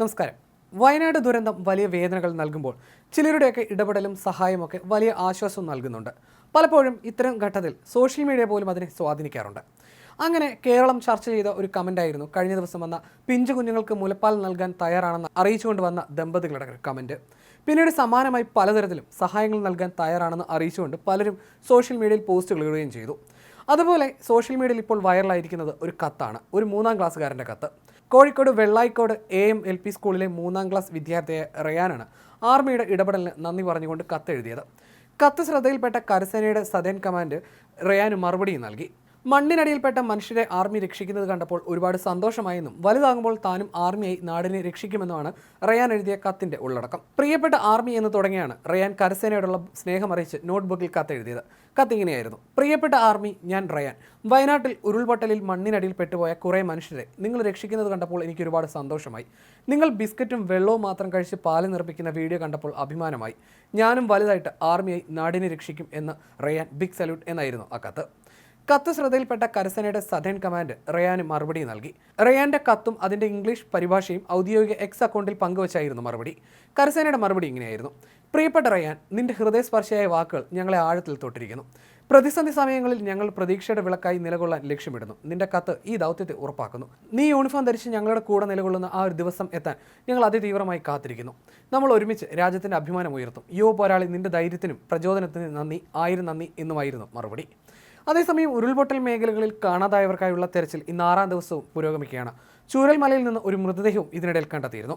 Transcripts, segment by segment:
നമസ്കാരം. വയനാട് ദുരന്തം വലിയ വേദനകൾ നൽകുമ്പോൾ ചിലരുടെയൊക്കെ ഇടപെടലും സഹായമൊക്കെ വലിയ ആശ്വാസം നൽകുന്നുണ്ട്. പലപ്പോഴും ഇത്തരം ഘട്ടത്തിൽ സോഷ്യൽ മീഡിയ പോലും അതിനെ സ്വാധീനിക്കാറുണ്ട്. അങ്ങനെ കേരളം ചർച്ച ചെയ്ത ഒരു കമന്റായിരുന്നു കഴിഞ്ഞ ദിവസം വന്ന പിഞ്ചു കുഞ്ഞുങ്ങൾക്ക് മുലപ്പാൽ നൽകാൻ തയ്യാറാണെന്ന് അറിയിച്ചുകൊണ്ട് വന്ന ദമ്പതികളുടെ കമന്റ് പിന്നീട് സമാനമായി പലതരത്തിലും സഹായങ്ങൾ നൽകാൻ തയ്യാറാണെന്ന് അറിയിച്ചുകൊണ്ട് പലരും സോഷ്യൽ മീഡിയയിൽ പോസ്റ്റുകൾ ഇടുകയും ചെയ്തു. അതുപോലെ സോഷ്യൽ മീഡിയയിൽ ഇപ്പോൾ വൈറലായിരിക്കുന്നത് ഒരു കത്താണ് ഒരു മൂന്നാം ക്ലാസ്സുകാരന്റെ കത്ത്. Kozhikode Vellayikode A M L P സ്കൂളിലെ മൂന്നാം ക്ലാസ് വിദ്യാർത്ഥിയെ റയാനാണ് ആർമിയുടെ ഇടപെടലിന് നന്ദി പറഞ്ഞുകൊണ്ട് കത്തെഴുതിയത്. കത്ത് ശ്രദ്ധയിൽപ്പെട്ട കരസേനയുടെ സദേൻ കമാൻഡ് റയാന് മറുപടിയും നൽകി. മണ്ണിനടിയിൽപ്പെട്ട മനുഷ്യരെ ആർമി രക്ഷിക്കുന്നത് കണ്ടപ്പോൾ ഒരുപാട് സന്തോഷമായെന്നും വലുതാകുമ്പോൾ താനും ആർമിയായി നാടിനെ രക്ഷിക്കുമെന്നുമാണ് റയാൻ എഴുതിയ കത്തിന്റെ ഉള്ളടക്കം. പ്രിയപ്പെട്ട ആർമി എന്ന് തുടങ്ങിയാണ് റയാൻ കരസേനയോടുള്ള സ്നേഹമറിയിച്ച് നോട്ട്ബുക്കിൽ കത്തെഴുതിയത് കത്തിങ്ങനെയായിരുന്നു പ്രിയപ്പെട്ട ആർമി ഞാൻ റയാൻ. വയനാട്ടിൽ ഉരുൾപൊട്ടലിൽ മണ്ണിനടിയിൽ പെട്ടുപോയ കുറേ മനുഷ്യരെ നിങ്ങൾ രക്ഷിക്കുന്നത് കണ്ടപ്പോൾ എനിക്ക് ഒരുപാട് സന്തോഷമായി. നിങ്ങൾ ബിസ്ക്കറ്റും വെള്ളവും മാത്രം കഴിച്ച് പാൽ നിർമ്മിക്കുന്ന വീഡിയോ കണ്ടപ്പോൾ അഭിമാനമായി. ഞാനും വലുതായിട്ട് ആർമിയായി നാടിനെ രക്ഷിക്കും എന്ന് റയാൻ ബിഗ് സല്യൂട്ട് എന്നായിരുന്നു ആ കത്ത്. കത്ത് ശ്രദ്ധയിൽപ്പെട്ട കരസേനയുടെ സദേൺ കമാൻഡ് റയാന് മറുപടി നൽകി. റയാന്റെ കത്തും അതിന്റെ ഇംഗ്ലീഷ് പരിഭാഷയും ഔദ്യോഗിക എക്സ് അക്കൗണ്ടിൽ പങ്കുവച്ചായിരുന്നു മറുപടി. കരസേനയുടെ മറുപടി ഇങ്ങനെയായിരുന്നു. പ്രിയപ്പെട്ട റയാൻ നിന്റെ ഹൃദയസ്പർശിയായ വാക്കുകൾ ഞങ്ങളെ ആഴത്തിൽ തൊട്ടിരിക്കുന്നു. പ്രതിസന്ധി സമയങ്ങളിൽ ഞങ്ങൾ പ്രതീക്ഷയുടെ വിളക്കായി നിലകൊള്ളാൻ ലക്ഷ്യമിടുന്നു. നിന്റെ കത്ത് ഈ ദൗത്യത്തെ ഉറപ്പാക്കുന്നു. നീ യൂണിഫോം ധരിച്ച് ഞങ്ങളുടെ കൂടെ നിലകൊള്ളുന്ന ആ ഒരു ദിവസം എത്താൻ ഞങ്ങൾ അതിതീവ്രമായി കാത്തിരിക്കുന്നു. നമ്മൾ ഒരുമിച്ച് രാജ്യത്തിന്റെ അഭിമാനം ഉയർത്തും. യുവ പോരാളി നിന്റെ ധൈര്യത്തിനും പ്രചോദനത്തിനും നന്ദി. ആയിരം നന്ദി എന്നുമായിരുന്നു മറുപടി. അതേസമയം ഉരുൾപൊട്ടൽ മേഖലകളിൽ കാണാതായവർക്കായുള്ള തെരച്ചിൽ ഇന്ന് ആറാം ദിവസവും പുരോഗമിക്കുകയാണ്. ചൂരൽമലയിൽ നിന്ന് ഒരു മൃതദേഹവും ഇതിനിടയിൽ കണ്ടെത്തിയിരുന്നു.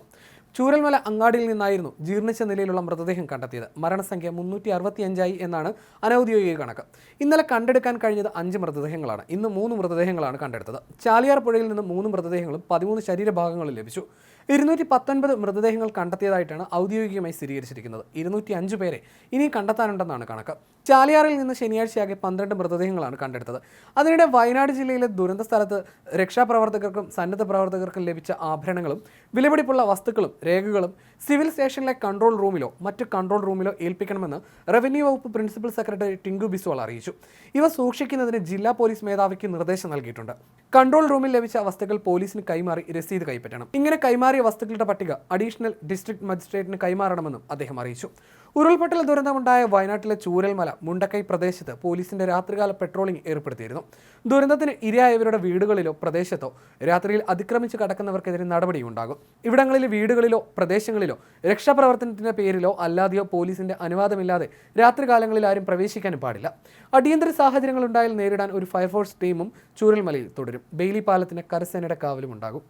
ചൂരൽമല അങ്ങാടിയിൽ നിന്നായിരുന്നു ജീർണിച്ച നിലയിലുള്ള മൃതദേഹം കണ്ടെത്തിയത്. മരണസംഖ്യ മുന്നൂറ്റി അറുപത്തിയഞ്ചായി എന്നാണ് അനൌദ്യോഗിക കണക്ക്. ഇന്നലെ കണ്ടെടുക്കാൻ കഴിഞ്ഞത് അഞ്ച് മൃതദേഹങ്ങളാണ്. ഇന്ന് മൂന്ന് മൃതദേഹങ്ങളാണ് കണ്ടെടുത്തത്. ചാലിയാർ പുഴയിൽ നിന്ന് മൂന്ന് മൃതദേഹങ്ങളും പതിമൂന്ന് ശരീരഭാഗങ്ങളും ലഭിച്ചു. ഇരുന്നൂറ്റി പത്തൊൻപത് മൃതദേഹങ്ങൾ കണ്ടെത്തിയതായിട്ടാണ് ഔദ്യോഗികമായി സ്ഥിരീകരിച്ചിരിക്കുന്നത്. ഇരുന്നൂറ്റി അഞ്ച് പേരെ ഇനി കണ്ടെത്താനുണ്ടെന്നാണ് കണക്ക്. ചാലിയാറിൽ നിന്ന് ശനിയാഴ്ചയാകെ പന്ത്രണ്ട് മൃതദേഹങ്ങളാണ് കണ്ടെടുത്തത്. അതിനിടെ വയനാട് ജില്ലയിലെ ദുരന്ത സ്ഥലത്ത് രക്ഷാപ്രവർത്തകർക്കും സന്നദ്ധ പ്രവർത്തകർക്കും ലഭിച്ച ആഭരണങ്ങളും വിലപിടിപ്പുള്ള വസ്തുക്കളും രേഖകളും സിവിൽ സ്റ്റേഷനിലെ കൺട്രോൾ റൂമിലോ മറ്റ് കൺട്രോൾ റൂമിലോ ഏൽപ്പിക്കണമെന്ന് റവന്യൂ വകുപ്പ് പ്രിൻസിപ്പൽ സെക്രട്ടറി ടിങ്കു ബിസ്വാൾ അറിയിച്ചു. ഇവ സൂക്ഷിക്കുന്നതിന് ജില്ലാ പോലീസ് മേധാവിക്ക് നിർദ്ദേശം നൽകിയിട്ടുണ്ട്. കൺട്രോൾ റൂമിൽ ലഭിച്ച വസ്തുക്കൾ പോലീസിന് കൈമാറി രസീത് കൈപ്പറ്റണം. ഇങ്ങനെ കൈമാറിയ വസ്തുക്കളുടെ പട്ടിക അഡീഷണൽ ഡിസ്ട്രിക്ട് മജിസ്ട്രേറ്റിന് കൈമാറണമെന്നും അദ്ദേഹം അറിയിച്ചു. ഉരുൾപൊട്ടൽ ദുരന്തമുണ്ടായ വയനാട്ടിലെ ചൂരൽമല മുണ്ടക്കൈ പ്രദേശത്ത് പോലീസിന്റെ രാത്രികാല പെട്രോളിംഗ് ഏർപ്പെടുത്തിയിരുന്നു. ദുരന്തത്തിന് ഇരയായവരുടെ വീടുകളിലോ പ്രദേശത്തോ രാത്രിയിൽ അതിക്രമിച്ച് കടക്കുന്നവർക്കെതിരെ നടപടിയുണ്ടാകും. ഇവിടങ്ങളിലെ വീടുകളിലോ പ്രദേശങ്ങളിലോ രക്ഷാപ്രവർത്തനത്തിന്റെ പേരിലോ അല്ലാതെയോ പോലീസിന്റെ അനുവാദമില്ലാതെ രാത്രികാലങ്ങളിൽ ആരും പ്രവേശിക്കാനും പാടില്ല. അടിയന്തര സാഹചര്യങ്ങൾ ഉണ്ടായാൽ നേരിടാൻ ഒരു ഫയർഫോഴ്സ് ടീമും ചൂരൽമലയിൽ തുടരും. ബെയിലി പാലത്തിന് കരസേനയുടെ കാവലും ഉണ്ടാകും.